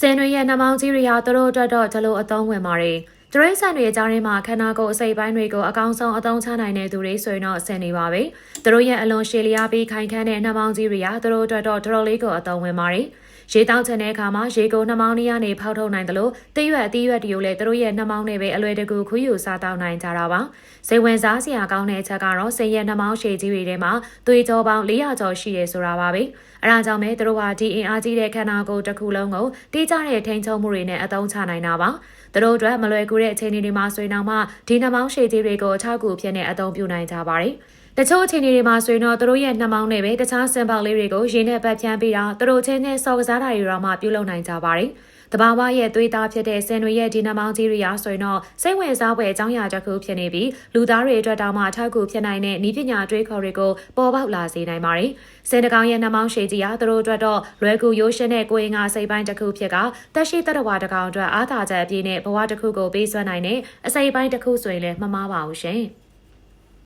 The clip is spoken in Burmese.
စင်တွေရဲ့နှမောင်းကြီးတွေဟာသူတို့အတွက်တော့ဒီလိုအသုံးဝင်ပါတယ်။တရိတ်ဆန်တွေကြားထဲမှာခန္ဓာကိုယ်အစိပ်ပိုင်းတွေကိုအကောင်းဆုံးအသုံးချနိုင်တဲ့သူတွေဆိုရင်တော့ဆင်နေပါပဲ။သူတို့ရဲ့အလွန်ရှည်လျားပြီးခိုင်ခန့်တဲ့နှမောင်းကြီးတွေကသူတို့အတွက်တော့တော်တော်လေးကိုအသုံးဝင်ပါတယ်။ ရေတောက်ချင်တဲ့အခါမှာရေကိုနှမောင်းလေးကနေဖောက်ထုတ်နိုင်တယ်လို့တရွက်အသီးရွက်တွေကိုလည်းသူတို့ရဲ့နှမောင်းနဲ့ပဲအလွယ်တကူခူးယူစားတောက်နိုင်ကြတာပါ။စိတ်ဝင်စားစရာကောင်းတဲ့အချက်ကတော့စိတ်ရဲ့နှမောင်းရှည်ကြီးတွေထဲမှာသွေးကြောပေါင်း400ကျော်ရှိတယ်ဆိုတာပါပဲ။အဲဒါကြောင့်ပဲသူတို့ဟာဒီအင်အားကြီးတဲ့ခန္ဓာကိုယ်တစ်ခုလုံးကိုတိကျတဲ့ထိန်းချုပ်မှုတွေနဲ့အသုံးချနိုင်တာပါ။သူတို့အတွက်မလွယ်ကူတဲ့အခြေအနေတွေမှာဆွေးနှောင်းမှဒီနှမောင်းရှည်ကြီးတွေကိုအထောက်အကူဖြစ်နေအသုံးပြုနိုင်ကြပါတယ်။တချို့အခြေအနေတွေမှာဆိုရင်တော့သူတို့ရဲ့နှမောင်းနဲ့ပဲတခြားစင်ပေါက်လေးတွေကိုရေနဲ့ပတ်ဖြန်းပြီးတော့သူတို့ချင်းနဲ့စော်ကစားတာတွေတော့မှပြုလုပ်နိုင်ကြပါတယ်။တဘာဝရဲ့သွေးသားဖြစ်တဲ့ဆင်တွေရဲ့ဒီနှမောင်းကြီးတွေရာဆိုရင်တော့စိတ်ဝင်စားဖွယ်အကြောင်းအရာတစ်ခုဖြစ်နေပြီးလူသားတွေအတွက်တောင်မှအထောက်အကူဖြစ်နိုင်တဲ့ဤပညာအတွေးခေါ်တွေကိုပေါ်ပေါက်လာစေနိုင်ပါတယ်။ဆင်တကောင်ရဲ့နှမောင်းရှည်ကြီးဟာသူတို့အတွက်တော့လွယ်ကူရိုးရှင်းတဲ့ကိုယ်ငါစိတ်ပိုင်းတစ်ခုဖြစ်ကတက်ရှိတတဝါတကောင်အတွက်အားသာချက်အပြည့်နဲ့ဘဝတစ်ခုကိုပေးစွမ်းနိုင်တဲ့အစိပ်ပိုင်းတစ်ခုဆိုရင်လည်းမမှားပါဘူးရှင်။